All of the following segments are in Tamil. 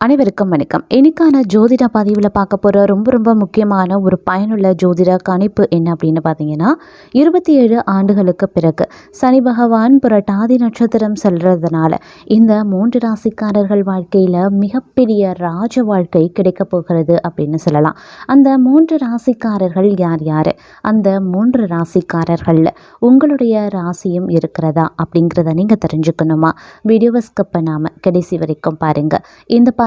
அனைவருக்கும் வணக்கம். இன்னைக்கான ஜோதிட பதிவில் பார்க்க போகிற ரொம்ப ரொம்ப முக்கியமான ஒரு பயனுள்ள ஜோதிட கணிப்பு என்ன அப்படின்னு பார்த்தீங்கன்னா இருபத்தி ஏழு ஆண்டுகளுக்கு பிறகு சனி பகவான் புரட்டாதி நட்சத்திரம் செல்றதுனால இந்த மூன்று ராசிக்காரர்கள் வாழ்க்கையில் மிகப்பெரிய ராஜ வாழ்க்கை கிடைக்க போகிறது அப்படின்னு சொல்லலாம். அந்த மூன்று ராசிக்காரர்கள் யார் யார்? அந்த மூன்று ராசிக்காரர்களில் உங்களுடைய ராசியும் இருக்கிறதா அப்படிங்கிறத நீங்கள் தெரிஞ்சுக்கணுமா? வீடியோவை ஸ்கிப் பண்ணாமல் கடைசி வரைக்கும் பாருங்கள் இந்த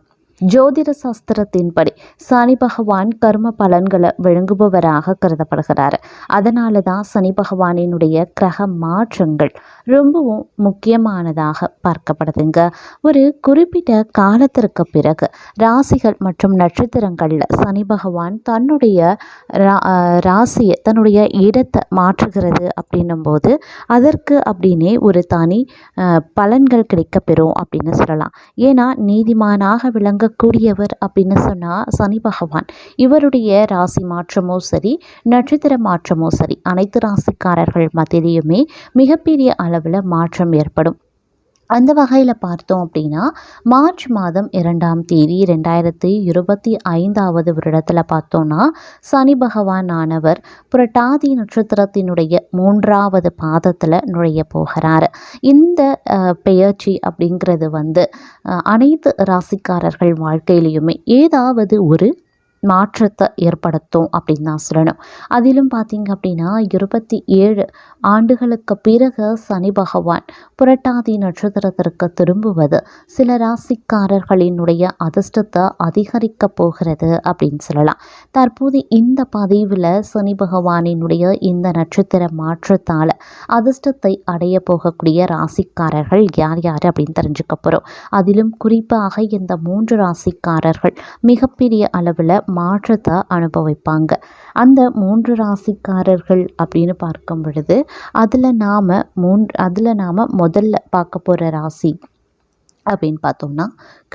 ஜோதிட சாஸ்திரத்தின்படி சனி பகவான் கர்ம பலன்களை விழுங்குபவராக கருதப்படுகிறார். அதனால தான் சனி பகவானினுடைய கிரக மாற்றங்கள் ரொம்பவும் முக்கியமானதாக பார்க்கப்படுதுங்க. ஒரு குறிப்பிட்ட காலத்திற்கு பிறகு ராசிகள் மற்றும் நட்சத்திரங்களில் சனி பகவான் தன்னுடைய ரா- ராசியை தன்னுடைய இடத்தை மாற்றுகிறது அப்படின்னும்போது அதற்கு அப்படின்னே ஒரு தனி பலன்கள் கிடைக்கப்பெறும் அப்படின்னு சொல்லலாம். ஏன்னா நீதிமானாக விளங்க விளங்கக்கூடியவர் அப்படின்னு சொன்னால் சனி பகவான். இவருடைய ராசி மாற்றமோ சரி நட்சத்திர மாற்றமோ சரி அனைத்து ராசிக்காரர்கள் மத்தியிலையுமே மிகப்பெரிய அளவில் மாற்றம் ஏற்படும். அந்த வகையில் பார்த்தோம் அப்படின்னா மார்ச் மாதம் இரண்டாம் தேதி ரெண்டாயிரத்தி இருபத்தி ஐந்தாவது வருடத்தில் பார்த்தோன்னா சனி பகவான் ஆனவர் புரட்டாதி நட்சத்திரத்தினுடைய மூன்றாவது பாதத்தில் நுழைய போகிறார். இந்த பெயர்ச்சி அப்படிங்கிறது வந்து அனைத்து ராசிக்காரர்கள் வாழ்க்கையிலையுமே ஏதாவது ஒரு மாற்றத்தை ஏற்படுத்தும் அப்படின்னு தான் சொல்லணும். அதிலும் பார்த்தீங்க அப்படின்னா இருபத்தி ஏழு ஆண்டுகளுக்கு பிறகு சனி பகவான் புரட்டாதி நட்சத்திரத்திற்கு திரும்புவது சில ராசிக்காரர்களினுடைய அதிர்ஷ்டத்தை அதிகரிக்க போகிறது அப்படின்னு சொல்லலாம். தற்போது இந்த பதிவில் சனி பகவானினுடைய இந்த நட்சத்திர மாற்றத்தால் அதிர்ஷ்டத்தை அடைய போகக்கூடிய ராசிக்காரர்கள் யார் யார் அப்படின்னு தெரிஞ்சுக்க போகிறோம் அதிலும் குறிப்பாக இந்த மூன்று ராசிக்காரர்கள் மிகப்பெரிய அளவில் மாற்றத்தை அனுபவிப்பாங்க. அந்த மூன்று ராசிக்காரர்கள் அப்படின்னு பார்க்கும் பொழுது அதில் நாம் மூன்று அதில் நாம் முதல்ல பார்க்க போகிற ராசி அப்படின்னு பார்த்தோம்னா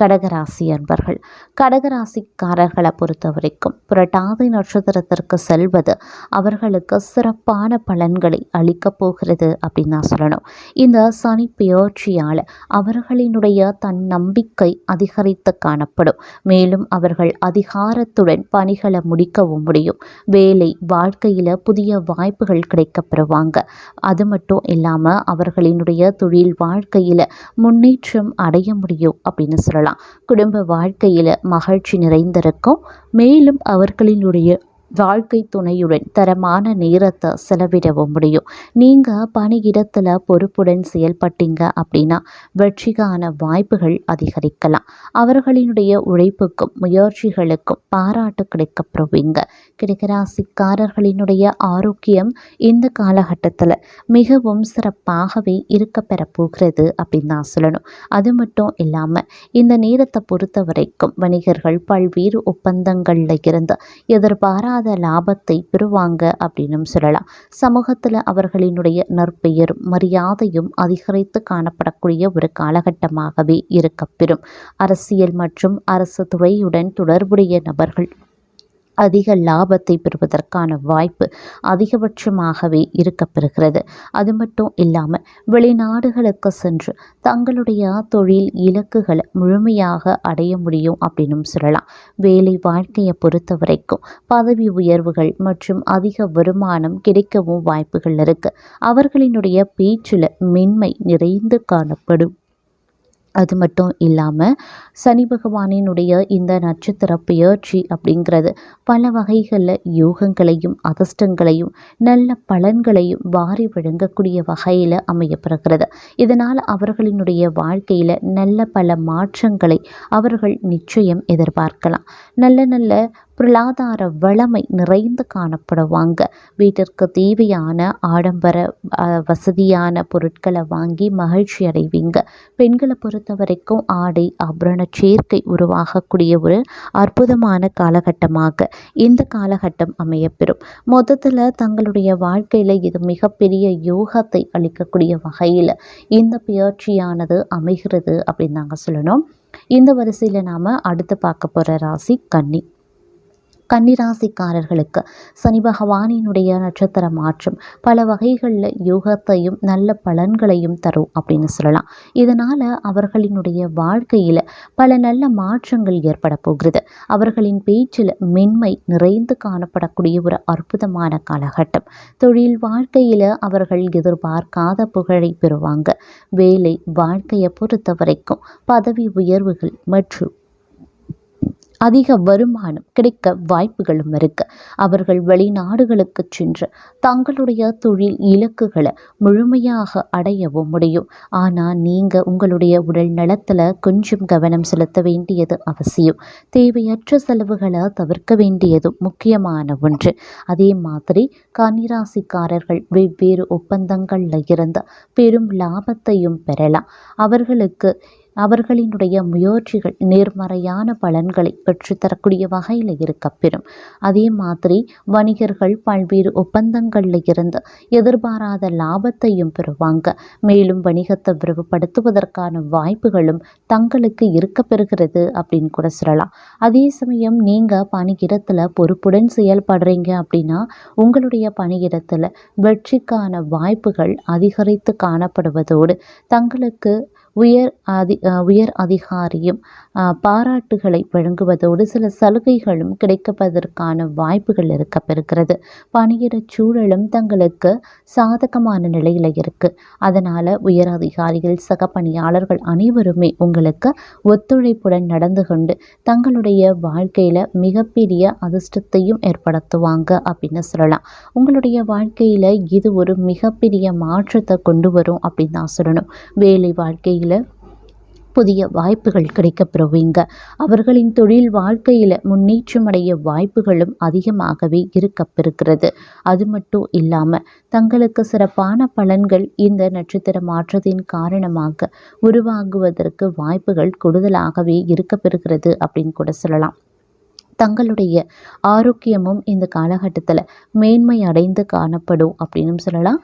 கடகராசி அன்பர்கள். கடகராசிக்காரர்களை பொறுத்த வரைக்கும் புரட்டாதி நட்சத்திரத்திற்கு செல்வது அவர்களுக்கு சிறப்பான பலன்களை அளிக்கப் போகிறது அப்படின்னு தான் சொல்லணும். இந்த சனி பெயர்ச்சியால் அவர்களினுடைய தன் நம்பிக்கை அதிகரித்து காணப்படும். மேலும் அவர்கள் அதிகாரத்துடன் பணிகளை முடிக்கவும் முடியும். வேலை வாழ்க்கையில் புதிய வாய்ப்புகள் கிடைக்கப்பெறுவாங்க அது மட்டும் இல்லாமல் அவர்களினுடைய தொழில் வாழ்க்கையில் முன்னேற்றம் அடை அடைய முடியும் அப்படின்னு சொல்லலாம். குடும்ப வாழ்க்கையில் மகிழ்ச்சி நிறைந்திருக்கும். மேலும் அவர்களினுடைய வாழ்க்கை துணையுடன் தரமான நேரத்தை செலவிடவும் முடியும். நீங்கள் பணியிடத்தில் பொறுப்புடன் செயல்பட்டீங்க அப்படின்னா வெற்றிக்கான வாய்ப்புகள் அதிகரிக்கலாம். அவர்களினுடைய உழைப்புக்கும் முயற்சிகளுக்கும் பாராட்டு கிடைக்கப்பெறுவீங்க கிடைக்கராசிக்காரர்களினுடைய ஆரோக்கியம் இந்த காலகட்டத்தில் மிகவும் சிறப்பாகவே இருக்க பெறப்போகிறது அப்படின்னு தான் சொல்லணும். அது மட்டும் இல்லாமல் இந்த நேரத்தை பொறுத்த வரைக்கும் வணிகர்கள் பல்வேறு ஒப்பந்தங்களில் இருந்து எதிர்பாராத லாபத்தை பெறுவாங்க அப்படின்னும் சொல்லலாம். சமூகத்தில் அவர்களினுடைய நற்பெயரும் மரியாதையும் அதிகரித்து காணப்படக்கூடிய ஒரு காலகட்டமாகவே இருக்கப்பெறும். அரசியல் மற்றும் அரசு துறையுடன் தொடர்புடைய நபர்கள் அதிக லாபத்தை பெறுவதற்கான வாய்ப்பு அதிகபட்சமாகவே இருக்கப்பெறுகிறது. அது மட்டும் இல்லாமல் வெளிநாடுகளுக்கு சென்று தங்களுடைய தொழில் இலக்குகளை முழுமையாக அடைய முடியும் அப்படின்னும் சொல்லலாம். வேலை வாழ்க்கையை பொறுத்த வரைக்கும் பதவி உயர்வுகள் மற்றும் அதிக வருமானம் கிடைக்கவும் வாய்ப்புகள் இருக்கு. அவர்களினுடைய பேச்சில் மென்மை நிறைந்து காணப்படும். அது மட்டும் இல்லாமல் சனி பகவானினுடைய இந்த நட்சத்திர பெயர்ச்சி அப்படிங்கிறது பல வகைகளில் யோகங்களையும் அதிர்ஷ்டங்களையும் நல்ல பலன்களையும் வாரி வழங்கக்கூடிய வகையில் அமையப்படுகிறது இதனால் அவர்களினுடைய வாழ்க்கையில் நல்ல பல மாற்றங்களை அவர்கள் நிச்சயம் எதிர்பார்க்கலாம். நல்ல நல்ல பொருளாதார வளமை நிறைந்து காணப்படுவாங்க. வீட்டிற்கு தேவையான ஆடம்பர வசதியான பொருட்களை வாங்கி மகிழ்ச்சி அடைவீங்க. பெண்களை பொறுத்த வரைக்கும் ஆடை ஆபரண சேர்க்கை உருவாகக்கூடிய ஒரு அற்புதமான காலகட்டமாக இந்த காலகட்டம் அமையப்பெறும். மொத்தத்தில் தங்களுடைய வாழ்க்கையில் இது மிகப்பெரிய யோகத்தை அளிக்கக்கூடிய வகையில் இந்த பயிற்சியானது அமைகிறது அப்படின்னு நாங்கள் சொல்லணும். இந்த வரிசையில் நாம் அடுத்து பார்க்க போகிற ராசி கன்னி. கன்னிராசிக்காரர்களுக்கு. சனி பகவானினுடைய நட்சத்திர மாற்றம் பல வகைகளில் யோகத்தையும் நல்ல பலன்களையும் தரும் அப்படின்னு சொல்லலாம். இதனால் அவர்களினுடைய வாழ்க்கையில் பல நல்ல மாற்றங்கள் ஏற்பட போகிறது. அவர்களின் பேச்சில் மென்மை நிறைந்து காணப்படக்கூடிய ஒரு அற்புதமான காலகட்டம். தொழில் வாழ்க்கையில் அவர்கள் எதிர்பார்க்காத புகழை பெறுவாங்க. வேலை வாழ்க்கையை பொறுத்த வரைக்கும் பதவி உயர்வுகள் மற்றும் அதிக வருமானம் கிடைக்க வாய்ப்புகளும் இருக்கு. அவர்கள் வெளிநாடுகளுக்கு சென்று தங்களுடைய தொழில் இலக்குகளை முழுமையாக அடையவும் முடியும். ஆனால் நீங்கள் உங்களுடைய உடல் நலத்தில் கொஞ்சம் கவனம் செலுத்த வேண்டியது அவசியம். தேவையற்ற செலவுகளை தவிர்க்க வேண்டியதும் முக்கியமான ஒன்று. அதே மாதிரி கன்னிராசிக்காரர்கள் வெவ்வேறு ஒப்பந்தங்களில் இருந்து பெரும் லாபத்தையும் பெறலாம். அவர்களுக்கு அவர்களினுடைய முயற்சிகள் நேர்மறையான பலன்களை பெற்றுத்தரக்கூடிய வகையில் இருக்கப்பெறும் அதே மாதிரி வணிகர்கள் பல்வேறு ஒப்பந்தங்களில் இருந்து எதிர்பாராத லாபத்தையும் பெறுவாங்க. மேலும் வணிகத்தை விரிவுபடுத்துவதற்கான வாய்ப்புகளும் தங்களுக்கு இருக்க பெறுகிறது அப்படின்னு கூட சொல்லலாம். அதே சமயம் நீங்கள் பணியிடத்தில் பொறுப்புடன் செயல்படுறீங்க அப்படின்னா உங்களுடைய பணியிடத்தில் வெற்றிக்கான வாய்ப்புகள் அதிகரித்து காணப்படுவதோடு தங்களுக்கு உயர் அதி உயர் அதிகாரியும் பாராட்டுகளை வழங்குவதோடு சில சலுகைகளும் கிடைக்கப்பதற்கான வாய்ப்புகள் இருக்கப்பெறுகிறது. பணியிட சூழலும் தங்களுக்கு சாதகமான நிலையில் இருக்குது அதனால் உயர் அதிகாரிகள் சக பணியாளர்கள் அனைவருமே உங்களுக்கு ஒத்துழைப்புடன் நடந்து கொண்டு தங்களுடைய வாழ்க்கையில் மிகப்பெரிய அதிர்ஷ்டத்தையும் ஏற்படுத்துவாங்க அப்படின்னு சொல்லலாம். உங்களுடைய வாழ்க்கையில் இது ஒரு மிகப்பெரிய மாற்றத்தை கொண்டு வரும் அப்படின்னு தான் சொல்லணும். வேலை வாழ்க்கையில் புதிய வாய்ப்புகள் கிடைக்கப்பெறுவீங்க அவர்களின் தொழில் வாழ்க்கையில் முன்னேற்றம் அடைய வாய்ப்புகளும் அதிகமாகவே இருக்கப்பெறுகிறது அது மட்டும் இல்லாமல் தங்களுக்கு சிறப்பான பலன்கள் இந்த நட்சத்திர மாற்றத்தின் காரணமாக உருவாகுவதற்கு வாய்ப்புகள் கூடுதலாகவே இருக்கப்பெறுகிறது அப்படின்னு கூட சொல்லலாம். தங்களுடைய ஆரோக்கியமும் இந்த காலகட்டத்தில் மேன்மை அடைந்து காணப்படும் அப்படின்னு சொல்லலாம்.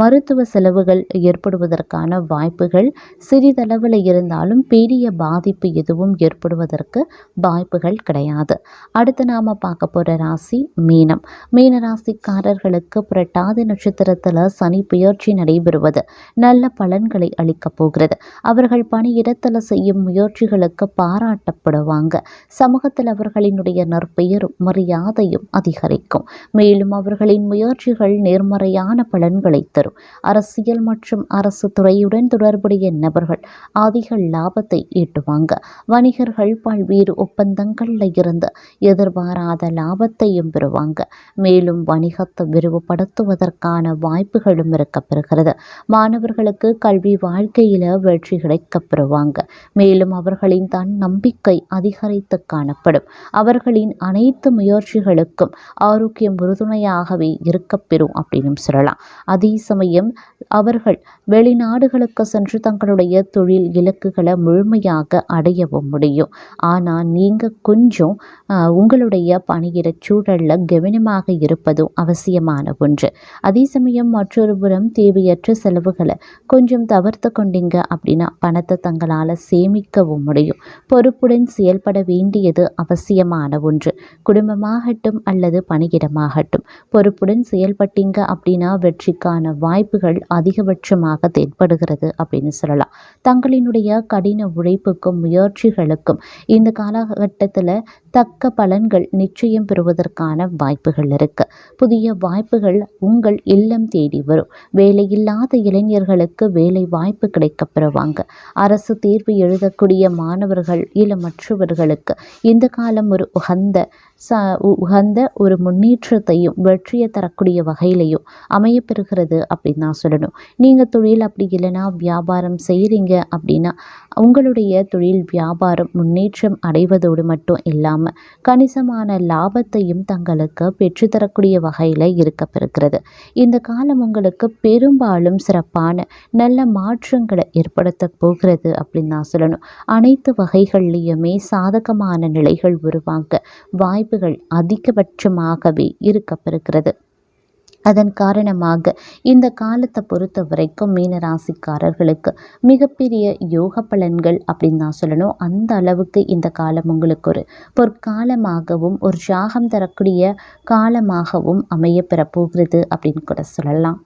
மருத்துவ செலவுகள் ஏற்படுவதற்கான வாய்ப்புகள் சிறிதளவில் இருந்தாலும் பெரிய பாதிப்பு எதுவும் ஏற்படுவதற்கு வாய்ப்புகள் கிடையாது. அடுத்து நாம் பார்க்க போகிற ராசி மீனம். மீன ராசிக்காரர்களுக்கு புரட்டாதி நட்சத்திரத்தில் சனி புயற்சி நடைபெறுவது நல்ல பலன்களை அளிக்கப் போகிறது. அவர்கள் பணியிடத்தில் செய்யும் முயற்சிகளுக்கு பாராட்டப்படுவாங்க. சமூகத்தில் அவர்களினுடைய அவர்களுடைய நற்பெயரும் மரியாதையும் அதிகரிக்கும். மேலும் அவர்களின் முயற்சிகள் நேர்மறையான பலன்களை தரும். அரசியல் மற்றும் அரசு துறையுடன் தொடர்புடைய நபர்கள் அதிக லாபத்தை ஈட்டுவாங்க. வணிகர்கள் பல்வேறு ஒப்பந்தங்களில் இருந்து எதிர்பாராத லாபத்தையும் பெறுவாங்க. மேலும் வணிகத்தை விரிவுபடுத்துவதற்கான வாய்ப்புகளும் இருக்கப்பெறுகிறது. மாணவர்களுக்கு கல்வி வாழ்க்கையில் வெற்றி கிடைக்கப்பெறுவாங்க. மேலும் அவர்களின் தன் நம்பிக்கை அதிகரித்து காணப்படும். அவர்கள் அவர்களின் அனைத்து முயற்சிகளுக்கும் ஆரோக்கியம் உறுதுணையாகவே இருக்கப்பெறும் அப்படின்னு சொல்லலாம். அதே சமயம் அவர்கள் வெளிநாடுகளுக்கு சென்று தங்களுடைய தொழில் இலக்குகளை முழுமையாக அடையவும் முடியும். ஆனால் நீங்கள் கொஞ்சம் உங்களுடைய பணியிட சூழலில் கவனமாக இருப்பதும் அவசியமான ஒன்று. அதே சமயம் மற்றொரு புறம் தேவையற்ற செலவுகளை கொஞ்சம் தவிர்த்து கொண்டீங்க அப்படின்னா பணத்தை தங்களால் சேமிக்கவும் முடியும். பொறுப்புடன் செயல்பட வேண்டியது அவசியமான ஒன்று. குடும்பமாகட்டும் அல்லது பணியிடமாகட்டும். பொறுப்புடன் செயல்பட்டீங்க அப்படின்னா வெற்றிக்கான வாய்ப்புகள் அதிகபட்சமாக தென்படுகிறது அப்படின்னு சொல்லலாம். தங்களினுடைய கடின உழைப்புக்கும் முயற்சிகளுக்கும் இந்த காலகட்டத்தில் தக்க பலன்கள் நிச்சயம் பெறுவதற்கான வாய்ப்புகள் இருக்கு. புதிய வாய்ப்புகள் உங்கள் இல்லம் தேடி வரும். வேலையில்லாத இளைஞர்களுக்கு வேலை வாய்ப்பு கிடைக்கப்பெறுவாங்க. அரசு தேர்வு எழுதக்கூடிய மாணவர்கள் இல்லை மற்றவர்களுக்கு இந்த காலம் ஒரு உகந்த ச உகந்த ஒரு முன்னேற்றத்தையும் வெற்றியை தரக்கூடிய வகையிலையும் அமையப்பெறுகிறது அப்படின்னு நான் சொல்லணும். நீங்கள் தொழில் அப்படி இல்லைன்னா வியாபாரம் செய்கிறீங்க அப்படின்னா உங்களுடைய தொழில் வியாபாரம் முன்னேற்றம் அடைவதோடு மட்டும் இல்லாமல் கணிசமான லாபத்தையும் தங்களுக்கு பெற்றுத்தரக்கூடிய வகையில் இருக்கப்பெறுகிறது. இந்த காலம் உங்களுக்கு பெரும்பாலும் சிறப்பான நல்ல மாற்றங்களை ஏற்படுத்த போகிறது அப்படின்னு நான் சொல்லணும். அனைத்து வகைகள்லேயுமே சாதகமான நிலைகள் உருவாங்க வாய்ப்புகள் அதிகபட்சமாகவே இருக்கப்பெறுகிறது அதன் காரணமாக இந்த காலத்தை பொறுத்த வரைக்கும் மீனராசிக்காரர்களுக்கு மிகப்பெரிய யோக பலன்கள் அப்படின்னு தான் சொல்லணும். அந்த அளவுக்கு இந்த காலம் உங்களுக்கு ஒரு பொற்காலமாகவும் ஒரு சாகம் தரக்கூடிய காலமாகவும் அமைய பெறப்போகிறது அப்படின்னு கூட சொல்லலாம்.